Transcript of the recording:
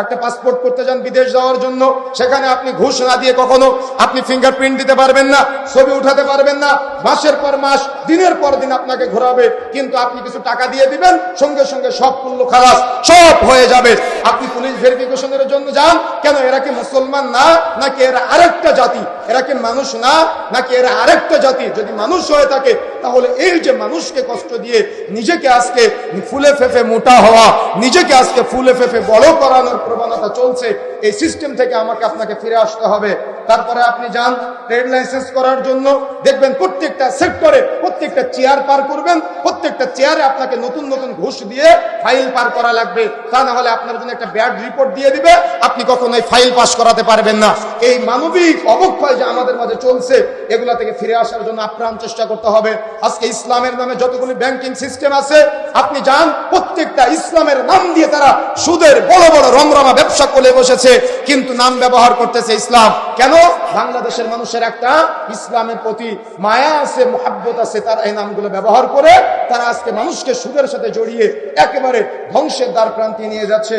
একটা পাসপোর্ট করতে যান, বিদেশ যাওয়ার জন্য, সেখানে আপনি ঘুষ না দিয়ে কখনো আপনি ফিঙ্গারপ্রিন্ট দিতে পারবেন না, ছবি উঠাতে পারবেন না, মাসের পর মাস, দিনের পর দিন আপনাকে ঘোরাবে, কিন্তু আপনি কিছু টাকা দিয়ে দিবেন, সঙ্গে সঙ্গে সব পুল্য খালাস, সব হয়ে যাবে। আপনি পুলিশ ভেরিফিকেশনের জন্য যান, কেন এরা কি মুসলমান না, নাকি এরা আরেকটা জাতি, এরা কি মানুষ না? নাকি এরা আরেকটা জাতি? যদি মানুষ হয়ে থাকে, তাহলে এই যে মানুষকে কষ্ট দিয়ে নিজেকে আজকে ফুলে ফেফে মোটা হওয়া, নিজেকে আজকে ফুলে ফেফে বড় করানোর প্রবণতা চলছে, এই সিস্টেম থেকে আমাকে আপনাকে ফিরে আসতে হবে। তারপরে আপনি যান ট্রেড লাইসেন্স করার জন্য। দেখবেন প্রত্যেকটা সেক্টরে প্রত্যেকটা চেয়ার পার করবেন প্রত্যেকটা চেয়ারে আপনাকে নতুন নতুন ঘুষ দিয়ে ফাইল পার করা লাগবে। তা না হলে আপনার জন্য একটা ব্যাড রিপোর্ট দিয়ে দিবে, আপনি কখনোই ফাইল পাস করাতে পারবেন না। এই মানবিক অবক্ষয় যে আমাদের মাঝে চলছে, এগুলা থেকে ফিরে আসার জন্য আপ্রাণ চেষ্টা করতে হবে। আজকে ইসলামের নামে যতগুলি ব্যাংকিং সিস্টেম আছে, আপনি যান, প্রত্যেকটা ইসলামের নাম দিয়ে তারা সুদের বড় বড় রমরমা ব্যবসা করে বসেছে, কিন্তু নাম ব্যবহার করতেছে ইসলাম। কেন? বাংলাদেশের মানুষের একটা ইসলামের প্রতি মায়া আছে, মোহাব্বত আছে, তার এই নামগুলো ব্যবহার করে তারা আজকে মানুষকে সুদের সাথে জড়িয়ে একেবারে ধ্বংসের দ্বার প্রান্তি নিয়ে যাচ্ছে।